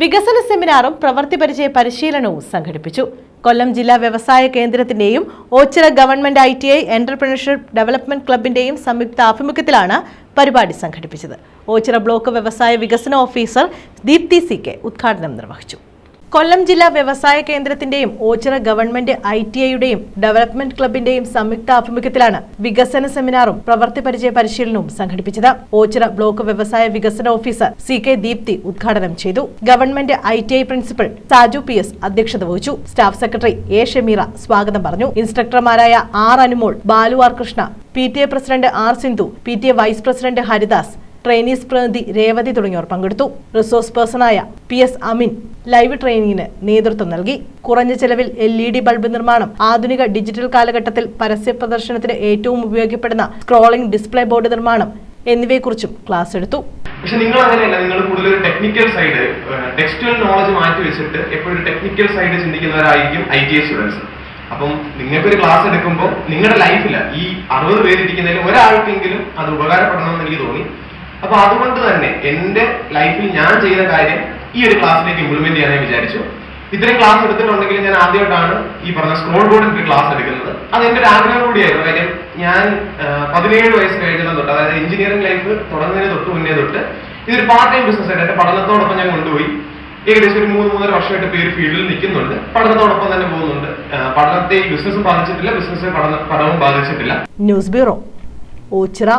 വികസന സെമിനാറും പ്രവൃത്തി പരിചയ പരിശീലനവും സംഘടിപ്പിച്ചു. കൊല്ലം ജില്ലാ വ്യവസായ കേന്ദ്രത്തിന്റെയും Ochira government I T I entrepreneurship development ക്ലബിന്റെയും സംയുക്ത ആഭിമുഖ്യത്തിലാണ് പരിപാടി സംഘടിപ്പിച്ചത്. ഓച്ചിറ ബ്ലോക്ക് വ്യവസായ വികസന ഓഫീസർ ദീപ്തി സി കെ ഉദ്ഘാടനം നിർവഹിച്ചു. കൊല്ലം ജില്ലാ വ്യവസായ കേന്ദ്രത്തിന്റെയും ഓച്ചിറ ഗവൺമെന്റ് ഐ ടി ഐയുടെയും ഡെവലപ്മെന്റ് ക്ലബിന്റെയും സംയുക്ത ആഭിമുഖ്യത്തിലാണ് വികസന സെമിനാറും പ്രവൃത്തി പരിചയ പരിശീലനവും സംഘടിപ്പിച്ചത്. ഓച്ചിറ ബ്ലോക്ക് വ്യവസായ വികസന ഓഫീസർ സി കെ ദീപ്തി ഉദ്ഘാടനം ചെയ്തു. Government I T I principal Saju P S അധ്യക്ഷത വഹിച്ചു. സ്റ്റാഫ് സെക്രട്ടറി എ ഷമീറ സ്വാഗതം പറഞ്ഞു. ഇൻസ്ട്രക്ടർമാരായ R Anumol Balu R Krishna P T A president R Sindhu P T A vice president Haridas trainees പ്രതിനിധി രേവതി തുടങ്ങിയവർ പങ്കെടുത്തു. Resource പേഴ്സണായ പി എസ് അമിൻ ലൈവ് ട്രെയിനിങ്ങിന് നേതൃത്വം നൽകി. കുറഞ്ഞ ചെലവിൽ എൽ ഇ ഡി ബൾബ് നിർമ്മാണം ആധുനിക ഡിജിറ്റൽ കാലഘട്ടത്തിൽ പരസ്യ പ്രദർശനത്തിന് ഏറ്റവും ഉപയോഗിക്കപ്പെടുന്ന സ്ക്രോളിംഗ് ഡിസ്പ്ലേ ബോർഡ് നിർമ്മാണം എന്നിവയെക്കുറിച്ചും ക്ലാസ് എടുത്തു. പക്ഷെ നിങ്ങൾ അങ്ങനെയല്ല നിങ്ങൾ കൂടുതൽ ടെക്നിക്കൽ സൈഡ് ടെക്സ്റ്റൽ നോളജ് മാറ്റി വെച്ചിട്ട് എപ്പോഴും ടെക്നിക്കൽ സൈഡ് ചിന്തിക്കുന്നവരായിരിക്കും ഐ ടി ഐ സ്റ്റുഡൻസ് അപ്പം നിങ്ങൾക്കൊരു ക്ലാസ് എടുക്കുമ്പോൾ നിങ്ങളുടെ ലൈഫിൽ ഈ അറുപത് പേരിരിക്കുന്നതിൽ ഒരാൾക്കെങ്കിലും അത് ഉപകാരപ്പെടണമെന്ന് എനിക്ക് തോന്നി. അപ്പൊ അതുകൊണ്ട് തന്നെ എന്റെ ലൈഫിൽ ഞാൻ ചെയ്ത കാര്യം ഈ ഒരു ക്ലാസ്സിലേക്ക് ഇംപ്ലിമെന്റ് ചെയ്യാൻ വിചാരിച്ചു. ഇത്രയും ക്ലാസ് എടുത്തിട്ടുണ്ടെങ്കിൽ ഞാൻ ആദ്യമായിട്ടാണ് ഈ പറഞ്ഞ സ്ക്രോൾ ബോർഡിന്റെ ക്ലാസ് എടുക്കുന്നത്. അത് എന്റെ ഒരു ആഗ്രഹം കൂടിയായിരുന്നു. കാര്യം ഞാൻ പതിനേഴ് വയസ്സ് കഴിഞ്ഞത് തൊട്ട് അതായത് എഞ്ചിനീയറിംഗ് ലൈഫ് തുടങ്ങുന്നതിന് തൊട്ട് മുന്നേ തൊട്ട് ഇതൊരു പാർട്ട് ടൈം ബിസിനസ് ആയിട്ട് എന്റെ പഠനത്തോടൊപ്പം ഞാൻ കൊണ്ടുപോയി. ഏകദേശം ഒരു മൂന്ന് മൂന്നര വർഷമായിട്ട് പേര് ഫീൽഡിൽ നിൽക്കുന്നുണ്ട്. പഠനത്തോടൊപ്പം തന്നെ പോകുന്നുണ്ട്. പഠനത്തെ ബിസിനസ്സും ബാധിച്ചിട്ടില്ല ബിസിനസ് പഠന പഠനവും ബാധിച്ചിട്ടില്ല. News bureau Ochira.